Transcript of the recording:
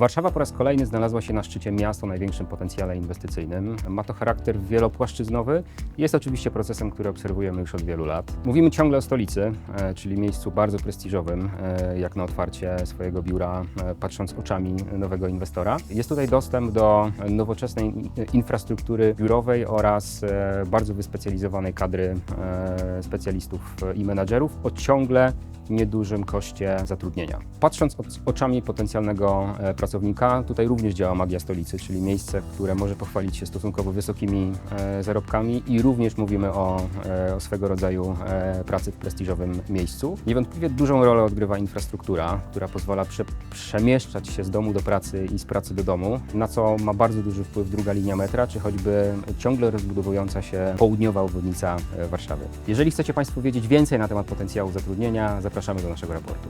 Warszawa po raz kolejny znalazła się na szczycie miast o największym potencjale inwestycyjnym. Ma to charakter wielopłaszczyznowy jest oczywiście procesem, który obserwujemy już od wielu lat. Mówimy ciągle o stolicy, e, czyli miejscu bardzo prestiżowym, e, jak na otwarcie swojego biura, e, patrząc oczami nowego inwestora. Jest tutaj dostęp do nowoczesnej in- infrastruktury biurowej oraz bardzo wyspecjalizowanej kadry specjalistów i menadżerów o ciągle niedużym koszcie zatrudnienia. Patrząc oczami potencjalnego e, pracownika, tutaj również działa magia stolicy, czyli miejsce, które może pochwalić się stosunkowo wysokimi e, zarobkami i również mówimy o, e, o swego rodzaju pracy w prestiżowym miejscu. Niewątpliwie dużą rolę odgrywa infrastruktura, która pozwala prze, przemieszczać się z domu do pracy i z pracy do domu, na co ma bardzo duży wpływ druga linia metra, czy choćby ciągle rozbudowująca się południowa obwodnica Warszawy. Jeżeli chcecie Państwo wiedzieć więcej na temat potencjału zatrudnienia, zapraszamy Natasza Mikołaszek raportu.